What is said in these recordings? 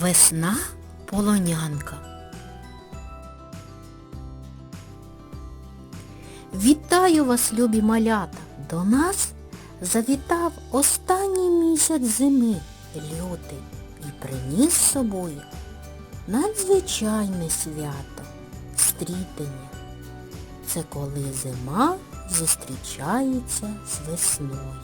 Весна полонянка. Вітаю вас, любі малята! До нас завітав останній місяць зими, лютий, і приніс з собою надзвичайне свято стрітення. Це коли зима зустрічається з весною.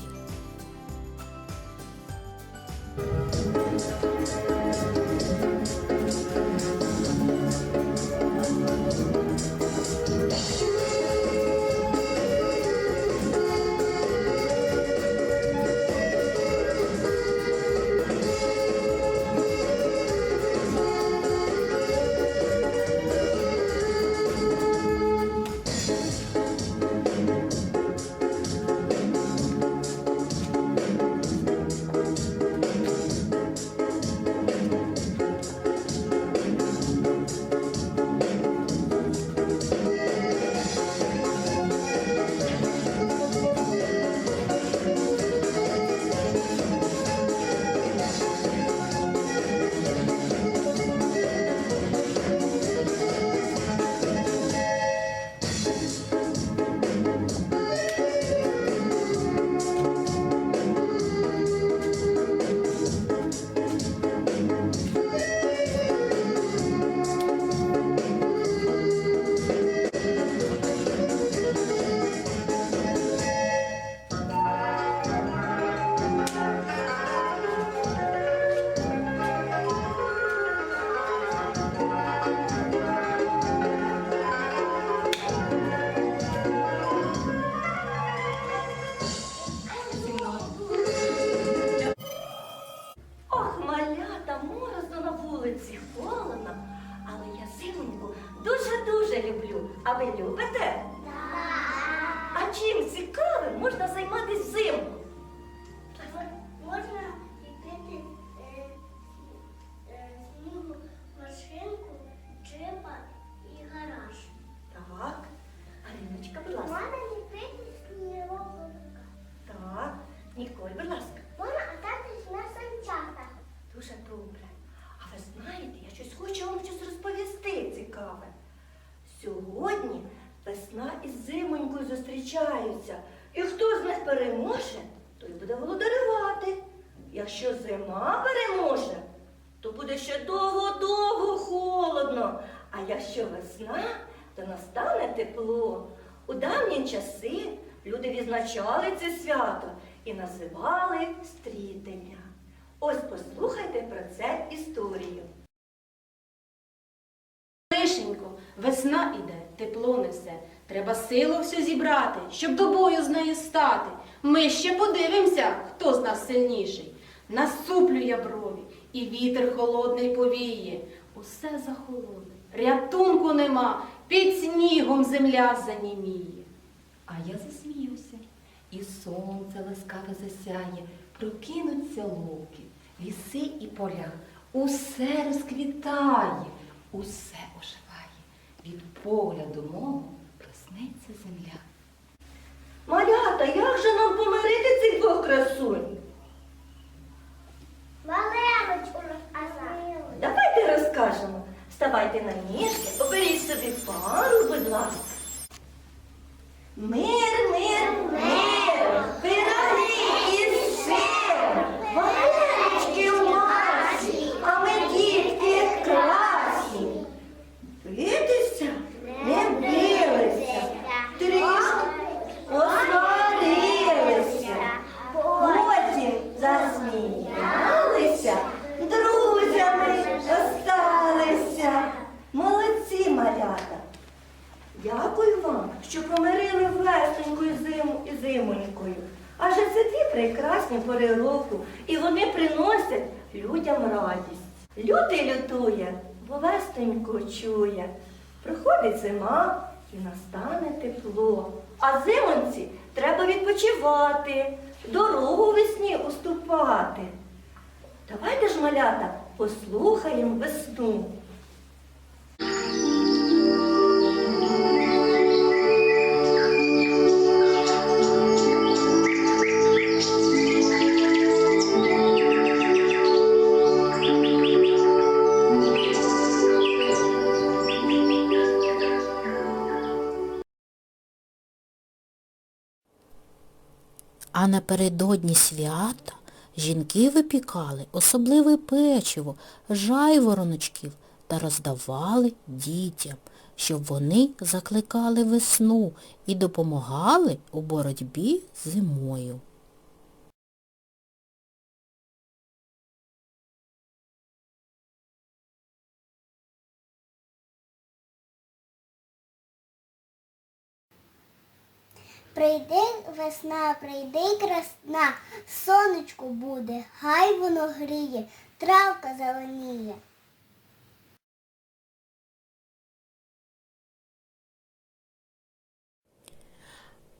А ви любите? А чим цікавим можна займатися весна, то настане тепло. У давні часи люди відзначали це свято і називали стрітення. Ось послухайте про це історію. Лишенько, весна іде, тепло несе. Треба силу всю зібрати, щоб до бою з нею стати. Ми ще подивимося, хто з нас сильніший. Насуплю я брові, і вітер холодний повіє. Усе захолоне, рятунку нема, під снігом земля заніміє. А я засміюся, і сонце ласкаве засяє, прокинуться луки, ліси і поля, усе розквітає, усе оживає. Від погляду мого проснеться земля. Малята, як же нам помирити Лютий лютує, бо весненько чує. Проходить зима і настане тепло. А зимонці треба відпочивати, дорогу весні уступати. Давайте ж, малята, послухаємо весну. А напередодні свята жінки випікали особливе печиво, жайвороночків та роздавали дітям, щоб вони закликали весну і допомагали у боротьбі зимою. Прийди весна, прийди красна, сонечко буде, хай воно гріє, травка зеленіє.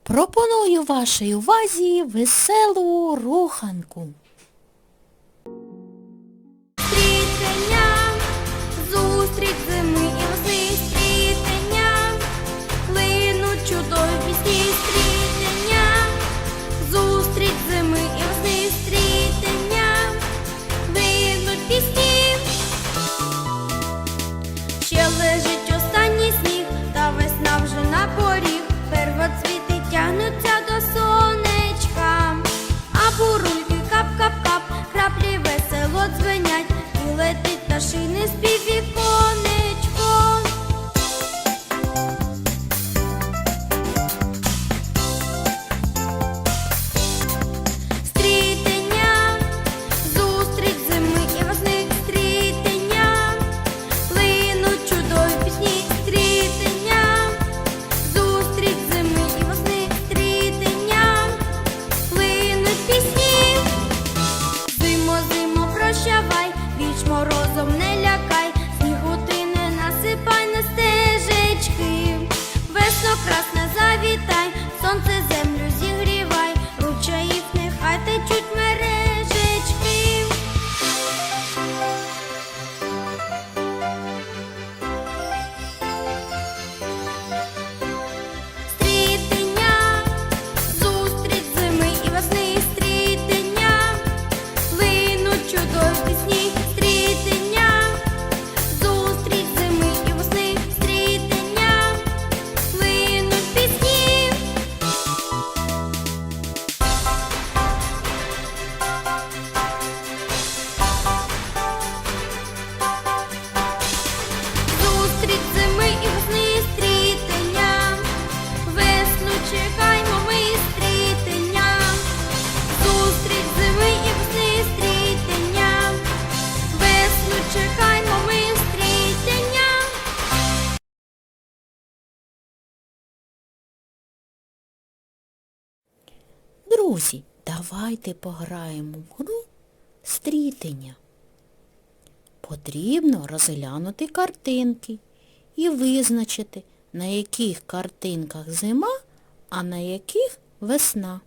Пропоную вашій увазі веселу руханку. Друзі, давайте пограємо в гру стрітення. Потрібно розглянути картинки і визначити, на яких картинках зима, а на яких весна.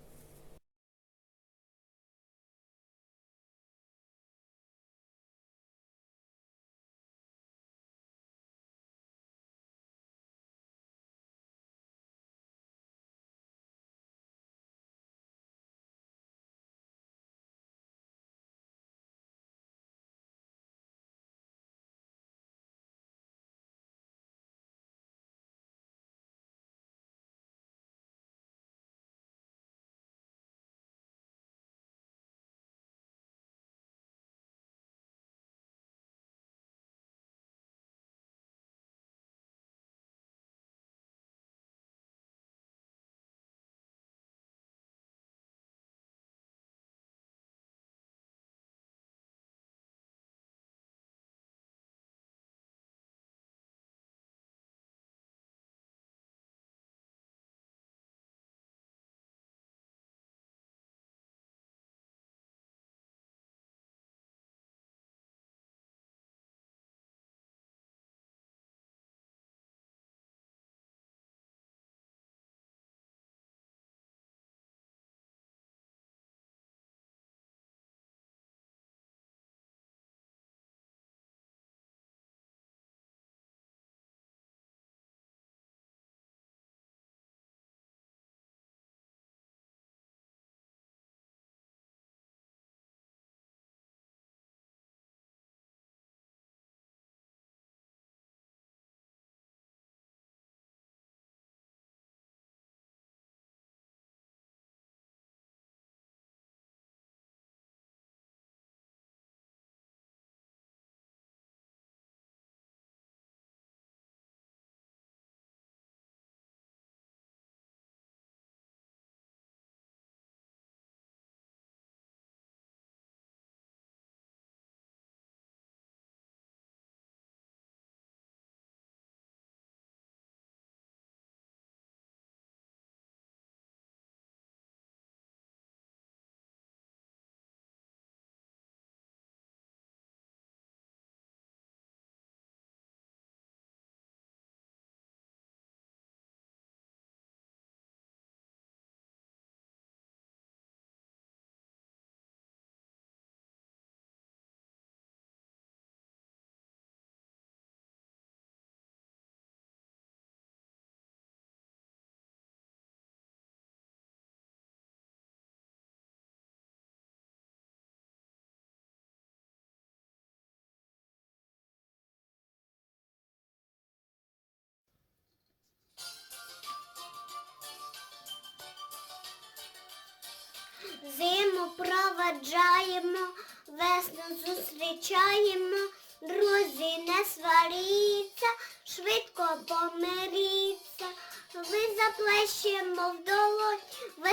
Проваджаємо, весну зустрічаємо, друзі, не сваріться, швидко помиріться. Ви заплещемо в долонь, ви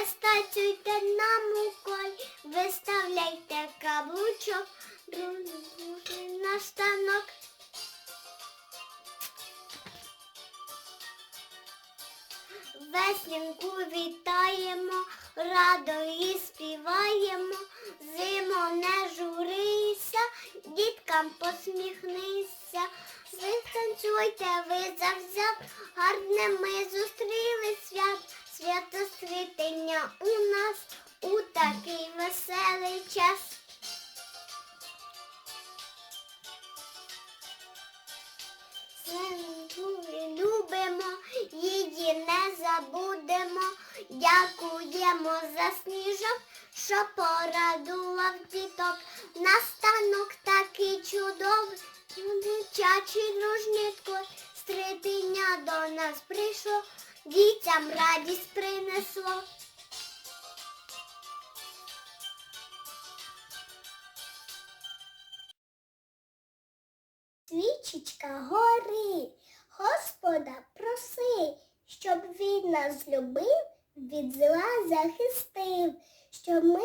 нам уколь, виставляйте каблучок, друзі, на станок. Веснянку вітаємо, радо і співаємо, зимо не журися, діткам посміхнися. Ви танцюйте, ви завзяв, гарне ми зустріли свят, свято світення у нас у такий веселий час. Дякуємо за сніжок, що порадував діток. Настанок такий чудовий, дитячий дружнітко, стрітиня до нас прийшло, дітям радість принесло. Свічечка гори, захистив, щоб ми